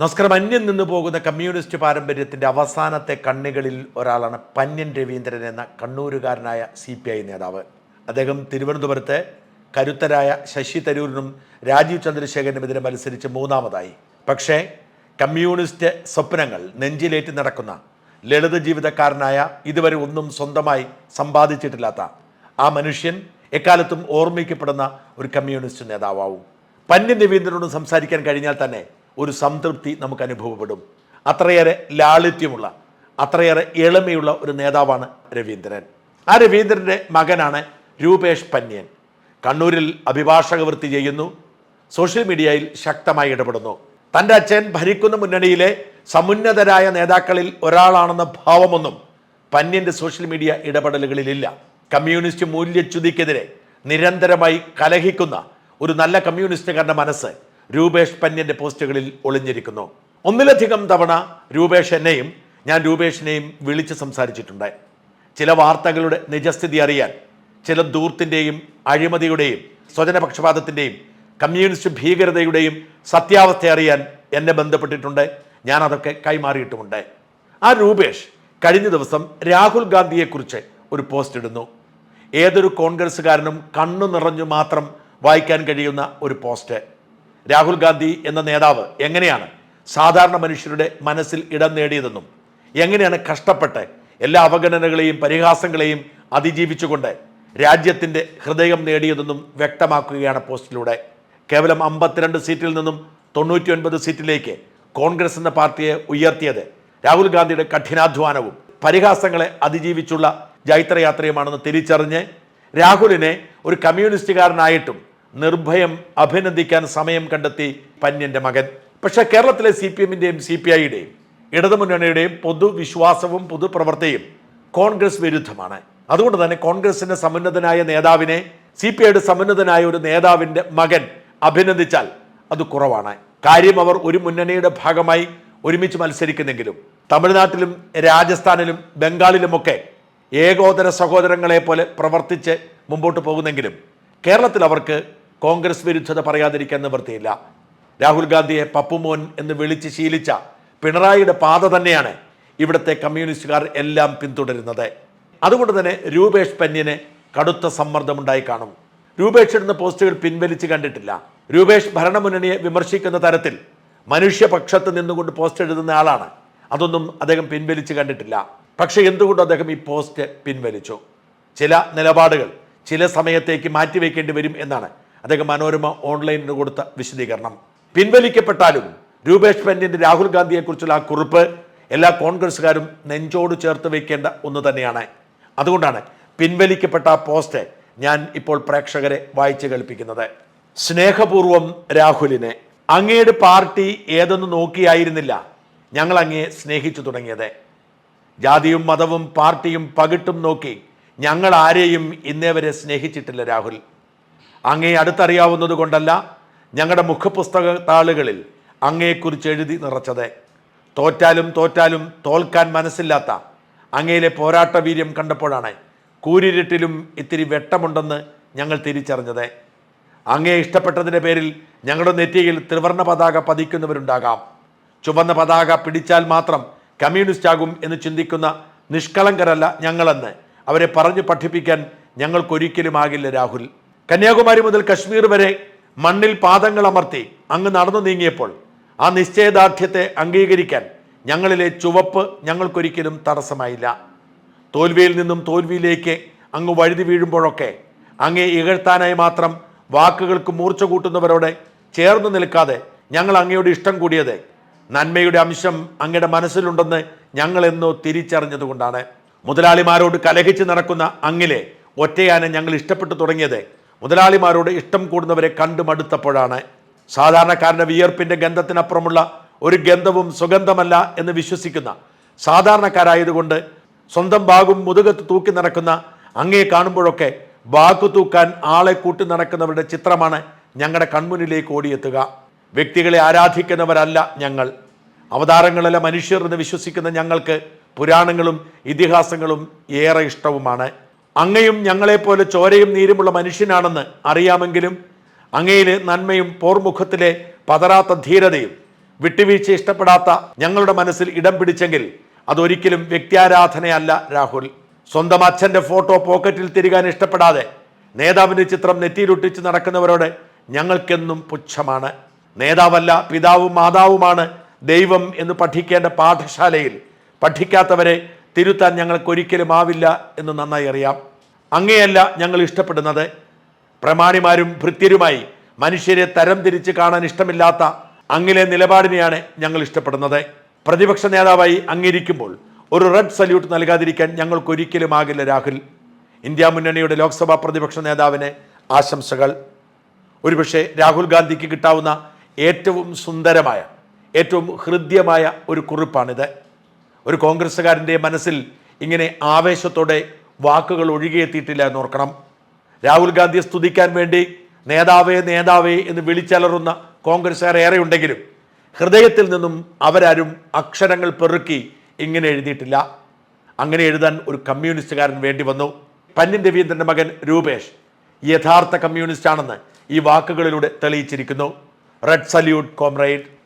നമസ്കാരം. അന്യം നിന്ന് പോകുന്ന കമ്മ്യൂണിസ്റ്റ് പാരമ്പര്യത്തിന്റെ അവസാനത്തെ കണ്ണികളിൽ ഒരാളാണ് പന്യൻ രവീന്ദ്രൻ എന്ന കണ്ണൂരുകാരനായ സി പി ഐ നേതാവ്. അദ്ദേഹം തിരുവനന്തപുരത്തെ കരുത്തരായ ശശി തരൂരിനും രാജീവ് ചന്ദ്രശേഖരനും എതിരെ മത്സരിച്ച് മൂന്നാമതായി. പക്ഷേ കമ്മ്യൂണിസ്റ്റ് സ്വപ്നങ്ങൾ നെഞ്ചിലേറ്റി നടക്കുന്ന ലളിത ജീവിതക്കാരനായ ഇതുവരെ ഒന്നും സ്വന്തമായി സമ്പാദിച്ചിട്ടില്ലാത്ത ആ മനുഷ്യൻ എക്കാലത്തും ഓർമ്മിക്കപ്പെടുന്ന ഒരു കമ്മ്യൂണിസ്റ്റ് നേതാവാവും. പന്യൻ രവീന്ദ്രനോട് സംസാരിക്കാൻ കഴിഞ്ഞാൽ തന്നെ ഒരു സംതൃപ്തി നമുക്ക് അനുഭവപ്പെടും അത്രയേറെ ലാളിത്യമുള്ള അത്രയേറെ എളിമയുള്ള ഒരു നേതാവാണ് രവീന്ദ്രൻ. ആ രവീന്ദ്രന്റെ മകനാണ് രൂപേഷ് പന്യൻ കണ്ണൂരിൽ അഭിഭാഷക വൃത്തി ചെയ്യുന്നു. സോഷ്യൽ മീഡിയയിൽ ശക്തമായി ഇടപെടുന്നു. തന്റെ അച്ഛൻ ഭരിക്കുന്ന മുന്നണിയിലെ സമുന്നതരായ നേതാക്കളിൽ ഒരാളാണെന്ന ഭാവമൊന്നും പന്യന്റെ സോഷ്യൽ മീഡിയ ഇടപെടലുകളിലില്ല. കമ്മ്യൂണിസ്റ്റ് മൂല്യച്യുതിക്കെതിരെ നിരന്തരമായി കലഹിക്കുന്ന ഒരു നല്ല കമ്മ്യൂണിസ്റ്റുകാരന്റെ മനസ്സ് രൂപേഷ് പന്യന്റെ പോസ്റ്റുകളിൽ ഒളിഞ്ഞിരിക്കുന്നു. ഒന്നിലധികം തവണ രൂപേഷ് എന്നെയും ഞാൻ രൂപേഷിനെയും വിളിച്ച് സംസാരിച്ചിട്ടുണ്ട്. ചില വാർത്തകളുടെ നിജസ്ഥിതി അറിയാൻ ചില ദൂർത്തിന്റെയും അഴിമതിയുടെയും സ്വജനപക്ഷപാതത്തിന്റെയും കമ്മ്യൂണിസ്റ്റ് ഭീകരതയുടെയും സത്യാവസ്ഥ അറിയാൻ എന്നെ ബന്ധപ്പെട്ടിട്ടുണ്ട്. ഞാൻ അതൊക്കെ കൈമാറിയിട്ടുമുണ്ട്. ആ രൂപേഷ് കഴിഞ്ഞ ദിവസം രാഹുൽ ഗാന്ധിയെക്കുറിച്ച് ഒരു പോസ്റ്റ് ഇടുന്നു. ഏതൊരു കോൺഗ്രസ്സുകാരനും കണ്ണു നിറഞ്ഞു മാത്രം വായിക്കാൻ കഴിയുന്ന ഒരു പോസ്റ്റ്. രാഹുൽ ഗാന്ധി എന്ന നേതാവ് എങ്ങനെയാണ് സാധാരണ മനുഷ്യരുടെ മനസ്സിൽ ഇടം നേടിയതെന്നും എങ്ങനെയാണ് കഷ്ടപ്പെട്ട് എല്ലാ അവഗണനകളെയും പരിഹാസങ്ങളെയും അതിജീവിച്ചുകൊണ്ട് രാജ്യത്തിന്റെ ഹൃദയം നേടിയതെന്നും വ്യക്തമാക്കുകയാണ് പോസ്റ്റിലൂടെ. കേവലം അമ്പത്തിരണ്ട് സീറ്റിൽ നിന്നും തൊണ്ണൂറ്റി ഒൻപത് സീറ്റിലേക്ക് കോൺഗ്രസ് എന്ന പാർട്ടിയെ ഉയർത്തിയത് രാഹുൽ ഗാന്ധിയുടെ കഠിനാധ്വാനവും പരിഹാസങ്ങളെ അതിജീവിച്ചുള്ള ജൈത്രയാത്രയുമാണെന്ന് തിരിച്ചറിഞ്ഞ് രാഹുലിനെ ഒരു കമ്മ്യൂണിസ്റ്റുകാരനായിട്ടും നിർഭയം അഭിനന്ദിക്കാൻ സമയം കണ്ടെത്തി പന്യന്റെ മകൻ. പക്ഷേ കേരളത്തിലെ സി പി എമ്മിന്റെയും സി പി ഐയുടെയും ഇടതുമുന്നണിയുടെയും പൊതുവിശ്വാസവും പൊതുപ്രവർത്തിയും കോൺഗ്രസ് വിരുദ്ധമാണ്. അതുകൊണ്ട് തന്നെ കോൺഗ്രസിന്റെ സമുന്നതനായ നേതാവിനെ സി പി ഐയുടെ സമുന്നതനായ ഒരു നേതാവിന്റെ മകൻ അഭിനന്ദിച്ചാൽ അത് കുറവാണ്. കാര്യം അവർ ഒരു മുന്നണിയുടെ ഭാഗമായി ഒരുമിച്ച് മത്സരിക്കുന്നെങ്കിലും തമിഴ്നാട്ടിലും രാജസ്ഥാനിലും ബംഗാളിലുമൊക്കെ ഏകോദര സഹോദരങ്ങളെ പോലെ പ്രവർത്തിച്ച് മുമ്പോട്ട് പോകുന്നെങ്കിലും കേരളത്തിൽ അവർക്ക് കോൺഗ്രസ് വിരുദ്ധത പറയാതിരിക്കാൻ നിവൃത്തിയില്ല. രാഹുൽ ഗാന്ധിയെ പപ്പുമോൻ എന്ന് വിളിച്ച് ശീലിച്ച പിണറായിയുടെ പാത തന്നെയാണ് ഇവിടുത്തെ കമ്മ്യൂണിസ്റ്റുകാർ എല്ലാം പിന്തുടരുന്നത്. അതുകൊണ്ട് തന്നെ രൂപേഷ് പന്യന് കടുത്ത സമ്മർദ്ദമുണ്ടായി കാണും. രൂപേഷ് ഇടുന്ന പോസ്റ്റുകൾ പിൻവലിച്ച് കണ്ടിട്ടില്ല. രൂപേഷ് ഭരണമുന്നണിയെ വിമർശിക്കുന്ന തരത്തിൽ മനുഷ്യപക്ഷത്ത് നിന്നുകൊണ്ട് പോസ്റ്റ് എഴുതുന്ന ആളാണ്. അതൊന്നും അദ്ദേഹം പിൻവലിച്ച് കണ്ടിട്ടില്ല. പക്ഷേ എന്തുകൊണ്ട് അദ്ദേഹം ഈ പോസ്റ്റ് പിൻവലിച്ചു? ചില നിലപാടുകൾ ചില സമയത്തേക്ക് മാറ്റിവെക്കേണ്ടി വരും എന്നാണ് അദ്ദേഹം മനോരമ ഓൺലൈനിന് കൊടുത്ത വിശദീകരണം. പിൻവലിക്കപ്പെട്ടാലും രൂപേഷ് പെൻഡിന്റെ രാഹുൽ ഗാന്ധിയെക്കുറിച്ചുള്ള ആ കുറിപ്പ് എല്ലാ കോൺഗ്രസ്സുകാരും നെഞ്ചോട് ചേർത്ത് വെക്കേണ്ട ഒന്ന് തന്നെയാണ്. അതുകൊണ്ടാണ് പിൻവലിക്കപ്പെട്ട ആ പോസ്റ്റ് ഞാൻ ഇപ്പോൾ പ്രേക്ഷകരെ വായിച്ചു കേൾപ്പിക്കുന്നത്. സ്നേഹപൂർവം രാഹുലിനെ അങ്ങയുടെ പാർട്ടി ഏതെന്ന് നോക്കിയായിരുന്നില്ല ഞങ്ങൾ അങ്ങയെ സ്നേഹിച്ചു തുടങ്ങിയത്. ജാതിയും മതവും പാർട്ടിയും പകിട്ടും നോക്കി ഞങ്ങൾ ആരെയും ഇന്നേവരെ സ്നേഹിച്ചിട്ടില്ല രാഹുൽ. അങ്ങേ അടുത്തറിയാവുന്നത് കൊണ്ടല്ല ഞങ്ങളുടെ മുഖപുസ്തക താളുകളിൽ അങ്ങയെക്കുറിച്ച് എഴുതി നിറച്ചത്. തോറ്റാലും തോറ്റാലും തോൽക്കാൻ മനസ്സില്ലാത്ത അങ്ങയിലെ പോരാട്ട വീര്യം കണ്ടപ്പോഴാണ് കൂരിരുട്ടിലും ഇത്തിരി വെട്ടമുണ്ടെന്ന് ഞങ്ങൾ തിരിച്ചറിഞ്ഞത്. അങ്ങേ ഇഷ്ടപ്പെട്ടതിന്റെ പേരിൽ ഞങ്ങളുടെ നെറ്റിയിൽ ത്രിവർണ പതാക പതിക്കുന്നവരുണ്ടാകാം. ചുവന്ന പതാക പിടിച്ചാൽ മാത്രം കമ്മ്യൂണിസ്റ്റ് ആകും എന്ന് ചിന്തിക്കുന്ന നിഷ്കളങ്കരല്ല ഞങ്ങളെന്ന് അവരെ പറഞ്ഞു പഠിപ്പിക്കാൻ ഞങ്ങൾക്കൊരിക്കലും ആകില്ല രാഹുൽ. കന്യാകുമാരി മുതൽ കശ്മീർ വരെ മണ്ണിൽ പാദങ്ങൾ അമർത്തി അങ്ങ് നടന്നു നീങ്ങിയപ്പോൾ ആ നിശ്ചയദാർഢ്യത്തെ അംഗീകരിക്കാൻ ഞങ്ങളിലെ ചുവപ്പ് ഞങ്ങൾക്കൊരിക്കലും തടസ്സമായില്ല. തോൽവിയിൽ നിന്നും തോൽവിയിലേക്ക് അങ്ങ് വഴുതി വീഴുമ്പോഴൊക്കെ അങ്ങേ ഇകഴ്ത്താനായി മാത്രം വാക്കുകൾക്ക് മൂർച്ച കൂട്ടുന്നവരോട് ചേർന്ന് നിൽക്കാതെ ഞങ്ങൾ അങ്ങയോട് ഇഷ്ടം കൂടിയത് നന്മയുടെ അംശം അങ്ങയുടെ മനസ്സിലുണ്ടെന്ന് ഞങ്ങൾ എന്നോ തിരിച്ചറിഞ്ഞതുകൊണ്ടാണ്. മുതലാളിമാരോട് കലഹിച്ച് നടക്കുന്ന അങ്ങിലെ ഒറ്റയാനെ ഞങ്ങൾ ഇഷ്ടപ്പെട്ടു തുടങ്ങിയത് മുതലാളിമാരോട് ഇഷ്ടം കൂടുന്നവരെ കണ്ടു മടുത്തപ്പോഴാണ് സാധാരണക്കാരന്റെ വിയർപ്പിന്റെ ഗന്ധത്തിനപ്പുറമുള്ള ഒരു ഗന്ധവും സുഗന്ധമല്ല എന്ന് വിശ്വസിക്കുന്ന സാധാരണക്കാരായതുകൊണ്ട് സ്വന്തം ബാഗും മുതുകത്ത് തൂക്കി നടക്കുന്ന അങ്ങയെ കാണുമ്പോഴൊക്കെ ബാഗ് തൂക്കാൻ ആളെ കൂട്ടി നടക്കുന്നവരുടെ ചിത്രമാണ് ഞങ്ങളുടെ കൺമുന്നിലേക്ക് ഓടിയെത്തുക. വ്യക്തികളെ ആരാധിക്കുന്നവരല്ല ഞങ്ങൾ. അവതാരങ്ങളിലെ മനുഷ്യർ എന്ന് വിശ്വസിക്കുന്ന ഞങ്ങൾക്ക് പുരാണങ്ങളും ഇതിഹാസങ്ങളും ഏറെ ഇഷ്ടവുമാണ്. അങ്ങയും ഞങ്ങളെപ്പോലെ ചോരയും നീരുമുള്ള മനുഷ്യനാണെന്ന് അറിയാമെങ്കിലും അങ്ങയിലെ നന്മയും പോർമുഖത്തിലെ പതറാത്ത ധീരതയും വിട്ടുവീഴ്ച ഇഷ്ടപ്പെടാത്ത ഞങ്ങളുടെ മനസ്സിൽ ഇടം പിടിച്ചെങ്കിൽ അതൊരിക്കലും വ്യക്തിയാരാധനയല്ല രാഹുൽ. സ്വന്തം അച്ഛന്റെ ഫോട്ടോ പോക്കറ്റിൽ തിരികാൻ ഇഷ്ടപ്പെടാതെ നേതാവിന്റെ ചിത്രം നെറ്റിയിലൊട്ടിച്ച് നടക്കുന്നവരോട് ഞങ്ങൾക്കെന്നും പുച്ഛമാണ്. നേതാവല്ല പിതാവും മാതാവുമാണ് ദൈവം എന്ന് പഠിക്കേണ്ട പാഠശാലയിൽ പഠിക്കാത്തവരെ തിരുത്താൻ ഞങ്ങൾക്ക് ഒരിക്കലും ആവില്ല എന്ന് നന്നായി അറിയാം. അങ്ങേയല്ല ഞങ്ങൾ ഇഷ്ടപ്പെടുന്നത്. പ്രമാണിമാരും ഭൃത്യരുമായി മനുഷ്യരെ തരം തിരിച്ച് കാണാൻ ഇഷ്ടമില്ലാത്ത അങ്ങിലെ നിലപാടിനെയാണ് ഞങ്ങൾ ഇഷ്ടപ്പെടുന്നത്. പ്രതിപക്ഷ നേതാവായി അങ്ങിരിക്കുമ്പോൾ ഒരു റെഡ് സല്യൂട്ട് നൽകാതിരിക്കാൻ ഞങ്ങൾക്ക് ഒരിക്കലും ആകില്ല രാഹുൽ. ഇന്ത്യ മുന്നണിയുടെ ലോക്സഭാ പ്രതിപക്ഷ നേതാവിന് ആശംസകൾ. ഒരുപക്ഷെ രാഹുൽ ഗാന്ധിക്ക് കിട്ടാവുന്ന ഏറ്റവും സുന്ദരമായ ഏറ്റവും ഹൃദ്യമായ ഒരു കുറിപ്പാണിത്. ഒരു കോൺഗ്രസ്സുകാരന്റെ മനസ്സിൽ ഇങ്ങനെ ആവേശത്തോടെ വാക്കുകൾ ഒഴുകിയെത്തിയിട്ടില്ല എന്നോർക്കണം. രാഹുൽ ഗാന്ധിയെ സ്തുതിക്കാൻ വേണ്ടി നേതാവേ നേതാവേ എന്ന് വിളിച്ചലറുന്ന കോൺഗ്രസ്സുകാർ ഏറെ ഉണ്ടെങ്കിലും ഹൃദയത്തിൽ നിന്നും അവരാരും അക്ഷരങ്ങൾ പെറുക്കി ഇങ്ങനെ എഴുതിയിട്ടില്ല. അങ്ങനെ എഴുതാൻ ഒരു കമ്മ്യൂണിസ്റ്റുകാരൻ വേണ്ടി വന്നു. പന്നിൻ രവീന്ദ്രന്റെ മകൻ രൂപേഷ് യഥാർത്ഥ കമ്മ്യൂണിസ്റ്റ് ആണെന്ന് ഈ വാക്കുകളിലൂടെ തെളിയിച്ചിരിക്കുന്നു. Red salute comrade